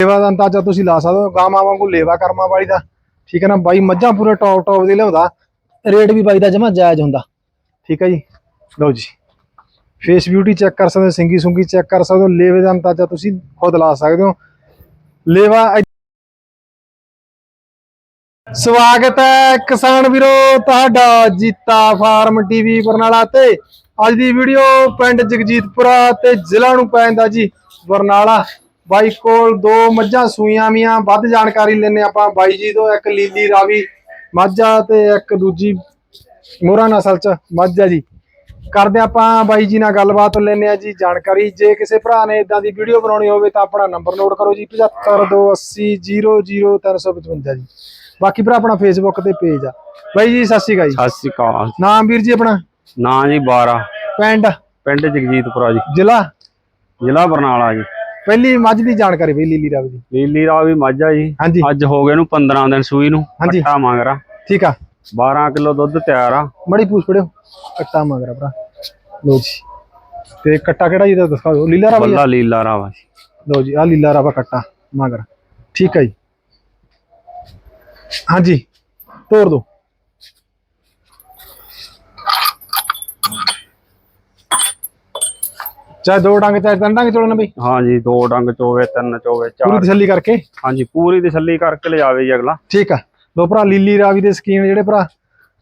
ਲੇਵਾ ਦਾ ਅੰਦਾਜ਼ਾ ਤੁਸੀਂ ਲਾ ਸਕਦੇ ਹੋ, ਗਾਵਾਂ ਵਾਂਗੂ ਲੇਵਾ ਕਰਮਾ ਵਾਲੀ ਦਾ। ਠੀਕ ਹੈ ਨਾ, ਬਾਈ ਮੱਝਾਂ ਪੂਰੇ ਟੌਪ ਟੌਪ ਦੀ ਲਿਆਉਂਦਾ। ਰੇਟ ਵੀ ਬਾਈ ਦਾ ਜਮਾ ਜਾਇਜ਼ ਹੁੰਦਾ। ਠੀਕ ਹੈ ਜੀ, ਲਓ ਜੀ। ਫੇਸ ਬਿਊਟੀ ਚੈੱਕ ਕਰ ਸਕਦੇ ਹੋ ਸਿੰਗੀ ਸੁੰਗੀ ਚੈੱਕ ਕਰ ਸਕਦੇ ਹੋ, ਲੇਵੇ ਦਾ ਅੰਦਾਜ਼ਾ ਤੁਸੀਂ ਖੁਦ ਲਾ ਸਕਦੇ ਹੋ। ਲੇਵਾ ਸਵਾਗਤ ਹੈ ਕਿਸਾਨ ਵੀਰੋ, ਤੁਹਾਡਾ ਜੀਤਾ ਫਾਰਮ ਟੀਵੀ ਬਰਨਾਲਾ ਤੇ। ਅੱਜ ਦੀ ਵੀਡੀਓ ਪਿੰਡ ਜਗਜੀਤਪੁਰਾ ਤੇ ਜ਼ਿਲ੍ਹਾ ਨੂੰ ਪੈਂਦਾ ਜੀ, ਬਰਨਾਲਾ। ਬਾਈ ਕੋਲ ਦੋ ਮੱਝਾਂ ਸੂਈਆਂ ਵੀਆਂ ਵੱਧ ਜਾਣਕਾਰੀ ਲੈਣੇ ਆਪਾਂ। ਬਾਈ ਜੀ ਤੋਂ ਇੱਕ ਲੀਲੀ ਰਾਵੀ ਮੱਝਾ ਤੇ ਇੱਕ ਦੂਜੀ ਮੋਹਰਾ ਨਸਲ ਚ ਮੱਝ ਜੀ। ਕਰਦੇ ਆਪਾਂ ਬਾਈ ਜੀ ਨਾਲ ਗੱਲਬਾਤ ਲੈਣੇ ਆ ਜੀ ਜਾਣਕਾਰੀ। ਜੇ ਕਿਸੇ ਭਰਾ ਨੇ ਇਦਾਂ ਦੀ ਵੀਡੀਓ ਬਣਾਉਣੀ ਹੋਵੇ ਤਾਂ ਆਪਣਾ ਨੰਬਰ ਨੋਟ ਕਰੋ ਜੀ 7528000355 ਜੀ। ਬਾਕੀ ਭਰਾ ਆਪਣਾ ਫੇਸਬੁੱਕ ਤੇ ਪੇਜ ਆ। ਬਾਈ ਜੀ ਸਤਿ ਸ਼੍ਰੀ ਅਕਾਲ ਜੀ। ਸਤਿ ਸ੍ਰੀ ਅਕਾਲ। ਨਾਮ ਵੀਰ ਜੀ ਆਪਣਾ? ਨਾਂ ਜੀ 12 ਪਿੰਡ? ਪਿੰਡ ਜਗਜੀਤਪੁਰਾ ਜੀ। ਜ਼ਿਲ੍ਹਾ? ਜ਼ਿਲ੍ਹਾ ਬਰਨਾਲਾ ਜੀ। ਪਹਿਲੀ ਮੱਝ ਦੀ ਜਾਣਕਾਰੀ ਬਈ ਲੀਲੀ ਰਾਵੀ ਦੀ। ਲੀਲੀ ਦਾ ਵੀ ਮਾਝਾ ਜੀ। ਹਾਂਜੀ। ਅੱਜ ਹੋ ਗਏ ਨੂੰ 15 ਦਿਨ ਸੂਈ ਨੂੰ। ਕੱਟਾ ਮੰਗਰਾ ਠੀਕ ਆ। 12 ਕਿਲੋ ਦੁੱਧ ਤਿਆਰ ਆ। ਮੜੀ ਪੂਛ ਪੜਿਓ ਕੱਟਾ ਮਗਰਾ ਭਰਾ। ਲੋ ਜੀ। ਤੇ ਕੱਟਾ ਕਿਹੜਾ ਜੀ ਦਾ ਦਿਖਾਓ ਲੀਲਾ ਰਾਵੀ ਆ? ਬੱਲਾ ਲੀਲਾ ਰਾਵਾ। ਜੀ ਲਓ ਜੀ ਆ ਲੀਲਾ ਰਾਵਾ ਕੱਟਾ ਮਗਰ ਠੀਕ ਹੈ ਜੀ। ਹਾਂਜੀ। ਤੋੜ ਦੋ। ਚਾਹੇ ਦੋ ਡੰਗ ਚਾਹੇ ਤਿੰਨ ਡੰਗ ਚੋੜਨ ਬਈ। ਹਾਂ ਜੀ ਦੋ ਡੰਗ ਚੋਵੇ ਤਿੰਨ ਚੋਵੇ ਪੂਰੀ ਚਾਰ ਤਸੱਲੀ ਕਰਕੇ? ਹਾਂਜੀ ਪੂਰੀ ਤਸੱਲੀ ਕਰਕੇ ਲਿਜਾਵੇ ਜੀ ਅਗਲਾ। ਠੀਕ ਆ। ਲੋ ਭਰਾ ਲੀਲੀ ਰਾਵੀ ਦੇ ਸਕੀਨ ਜਿਹੜੇ ਭਰਾ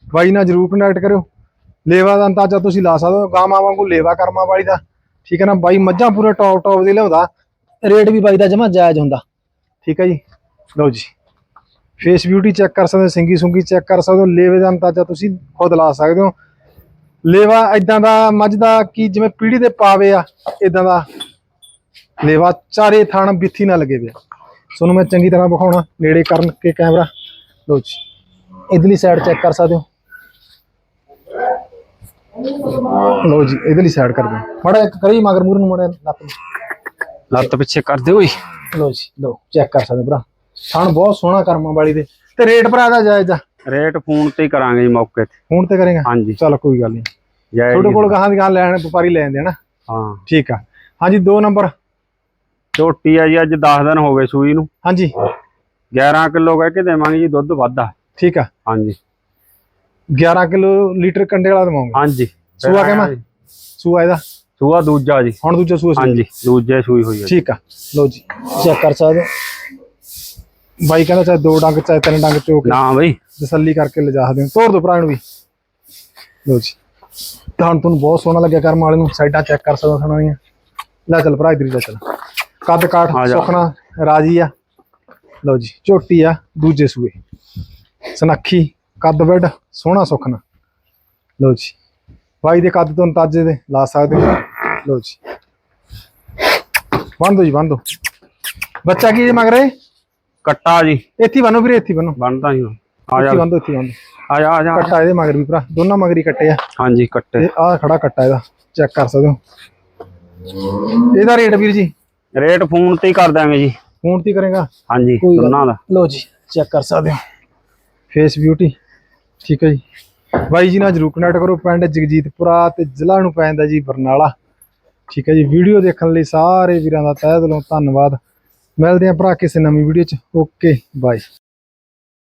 ਬਾਈ ਨਾਲ ਜਰੂਰ ਕੰਟੈਕਟ ਕਰਿਓ। ਲੇਵਾ ਦਾ ਅੰਦਾਜ਼ਾ ਤੁਸੀਂ ਲਾ ਸਕਦੇ ਹੋ ਗਾਵਾਂ ਵਾਂਗੂ ਲੇਵਾ ਕਰਮਾ ਵਾਲੀ ਦਾ। ਠੀਕ ਹੈ ਨਾ ਬਾਈ ਮੱਝਾਂ ਪੂਰੇ ਟੌਪ ਟੌਪ ਦੀ ਲਿਆਉਂਦਾ। ਰੇਟ ਵੀ ਬਾਈ ਦਾ ਜਮਾ ਜਾਇਜ਼ ਹੁੰਦਾ। ਠੀਕ ਹੈ ਜੀ। ਲਓ ਜੀ। ਫੇਸ ਬਿਊਟੀ ਚੈੱਕ ਕਰ ਸਕਦੇ ਹੋ ਸਿੰਗੀ ਸੁੰਗੀ ਚੈੱਕ ਕਰ ਸਕਦੇ ਹੋ ਲੇਵੇ ਦਾ ਅੰਦਾਜ਼ਾ ਤੁਸੀਂ ਖੁਦ ਲਾ ਸਕਦੇ ਹੋ। ਲੇਵਾ ਇਦਾਂ ਦਾ ਮੱਝ ਦਾ ਕੀ ਜਿਵੇਂ ਪੀੜੀ ਦੇ ਪਾਵੇ ਆ ਇਦਾਂ ਦਾ ਲੇਵਾ ਚਾਰੇ ਥਣ ਬਿੱਥੀ ਨਾ ਲੱਗੇ ਪਿਆ ਤੁਹਾਨੂੰ ਮੈਂ ਚੰਗੀ ਤਰ੍ਹਾਂ ਵਿਖਾਉਣਾ ਨੇੜੇ ਕਰਨ ਕੇ ਕੈਮਰਾ। ਲਓ ਜੀ ਇਧਰਲੀ ਸਾਈਡ ਚੈੱਕ ਕਰ ਸਕਦੇ ਹੋ? ਲਓ ਜੀ ਇਧਰਲੀ ਸਾਈਡ ਕਰ ਦਿਓ ਮਾੜਾ ਇੱਕ ਕਰੀ ਮਗਰ ਮੂਰ ਨੂੰ ਮਾੜਾ ਲੱਤ ਨੂੰ। ਲੱਤ ਪਿੱਛੇ ਕਰਦੇ ਹੋਈ ਲਓ ਜੀ ਲਓ ਚੈੱਕ ਕਰ ਸਕਦੇ ਭਰਾ। ਥਣ ਬਹੁਤ ਸੋਹਣਾ ਕਰਮਾਂ ਵਾਲੀ ਦੇ। ਤੇ ਰੇਟ ਭਰਾ ਦਾ ਜਾਇਜ਼ ਆ। ਰੇਟ ਫੋਨ ਤੇ ਹੀ ਕਰਾਂਗੇ ਜੀ ਮੌਕੇ ਤੇ। ਹੁਣ ਤੇ ਕਰੇਗਾ? ਹਾਂਜੀ। ਚਲ ਕੋਈ ਗੱਲ ਨਹੀਂ। ਜੈ ਤੁਹਾਡੇ। ਕੋਲ ਗਾਹਾਂ ਦੀ ਗਾਹਾਂ ਲੈਣ ਵਪਾਰੀ ਲੈ ਜਾਂਦੇ ਹਨਾ? ਹਾਂ। ਠੀਕ ਆ। ਹਾਂਜੀ ਦੋ ਨੰਬਰ। ਝੋਟੀ ਆ ਜੀ ਅੱਜ 10 ਦਿਨ ਹੋ ਗਏ ਸੂਈ ਨੂੰ। ਹਾਂਜੀ। 11 ਕਿਲੋ ਕਹਿ ਕੇ ਦੇਵਾਂਗੇ ਜੀ ਦੁੱਧ ਵਾਧਾ ਠੀਕ ਆ। ਹਾਂਜੀ। 11 ਕਿਲੋ ਲੀਟਰ ਕੰਡੇ ਵਾਲਾ ਦਵਾਉਂਗੇ ਹਾਂਜੀ। ਸੂਆ ਕਿਵੇਂ? ਸੂਆ ਇਹਦਾ? ਸੂਆ ਦੂਜਾ ਜੀ। ਹੁਣ ਦੂਜਾ ਸੂਆ ਹਾਂਜੀ ਦੂਜੇ ਸੂਈ ਹੋਈ ਹੈ। ਠੀਕ ਆ। ਲਓ ਜੀ। ਚੈੱਕ ਕਰ ਸਕਦੇ ਬਾਈ ਕਹਿੰਦਾ ਚਾਹੇ ਦੋ ਡੰਗ ਚਾਹੇ ਤਿੰਨ ਡੰਗ ਚੋਕ ਨਾ ਬਈ। ਤਸੱਲੀ ਕਰਕੇ ਲਿਜਾ ਸਕਦੇ ਹੋ। ਤੋੜ ਦੋ ਭਰਾ ਨੂੰ ਵੀ। ਲਓ ਜੀ। ਤਾਂ ਤੁਹਾਨੂੰ ਬਹੁਤ ਸੋਹਣਾ ਲੱਗਿਆ ਕਰਮ ਵਾਲੇ ਨੂੰ। ਸਾਈਡਾਂ ਚੈੱਕ ਕਰ ਸਕਦੇ ਹੋ ਥਣਾ ਦੀਆਂ ਲੈ ਚੱਲ ਭਰਾ ਇਧਰ ਹੀ ਲੈ ਚੱਲ। ਕੱਦ ਕਾਠ ਜਾ। ਸੁਖਣਾ ਰਾਜੀ ਆ। ਲਓ ਜੀ ਝੋਟੀ ਆ ਦੂਜੇ ਸੂਏ। ਸਨੱਖੀ ਕੱਦ ਵੱਡ ਸੋਹਣਾ ਸੁਖਣਾ ਲਓ ਜੀ। ਬਾਈ ਦੇ ਕੱਦ ਤੋਂ ਅੰਦਾਜ਼ੇ ਦੇ ਲਾ ਸਕਦੇ ਹੋ। ਲਓ ਜੀ। ਬੰਦ ਜੀ ਬੰਦ ਬੱਚਾ ਕੀ ਮਗ ਰਹੇ ਕੱਟਾ ਜੀ। ਇੱਥੇ ਬੰਨੋ ਵੀਰੇ ਇੱਥੇ ਬੰਨੋ ਬਣਦਾ ਹੀ ਆ ਜਾ। ਇੱਥੇ ਇੱਥੇ ਬੰਨੋ ਆ ਜਾ ਆ ਜਾ। ਕੱਟਾ ਇਹਦੇ ਮਗਰ ਵੀ ਭਰਾ। ਦੋਨਾਂ ਮਗਰ ਹੀ ਕੱਟੇ ਆ। ਹਾਂਜੀ ਕੱਟੇ। ਤੇ ਆਹ ਖੜਾ ਕੱਟਾ ਇਹਦਾ। ਚੈੱਕ ਕਰ ਸਕਦੇ ਹੋ। ਇਹਦਾ ਰੇਟ ਵੀਰ ਜੀ? ਰੇਟ ਫੋਨ ਤੇ ਹੀ ਕਰ ਦਾਂਗੇ ਜੀ। ਫੋਨ ਤੇ ਕਰੇਗਾ? ਹਾਂਜੀ ਦੋਨਾਂ ਦਾ। ਲਓ ਜੀ ਚੈੱਕ ਕਰ ਸਕਦੇ ਹੋ। ਫੇਸ ਬਿਊਟੀ ਠੀਕ ਹੈ ਜੀ। ਬਾਈ ਜੀ ਨਾਲ ਜਰੂਰ ਕਨੈਕਟ ਕਰੋ। ਪਿੰਡ ਜਗਜੀਤਪੁਰਾ ਤੇ ਜ਼ਿਲ੍ਹਾ ਨੂੰ ਪੈਂਦਾ ਜੀ ਬਰਨਾਲਾ। ਠੀਕ ਹੈ ਜੀ। ਵੀਡੀਓ ਦੇਖਣ ਲਈ ਸਾਰੇ ਵੀਰਾਂ ਦਾ ਤਹਿ ਦਿਲੋਂ ਧੰਨਵਾਦ। ਮਿਲਦੇ ਆਂ ਭਰਾ ਕਿਸੇ ਨਵੀਂ ਵੀਡੀਓ ਚ। Okay bye.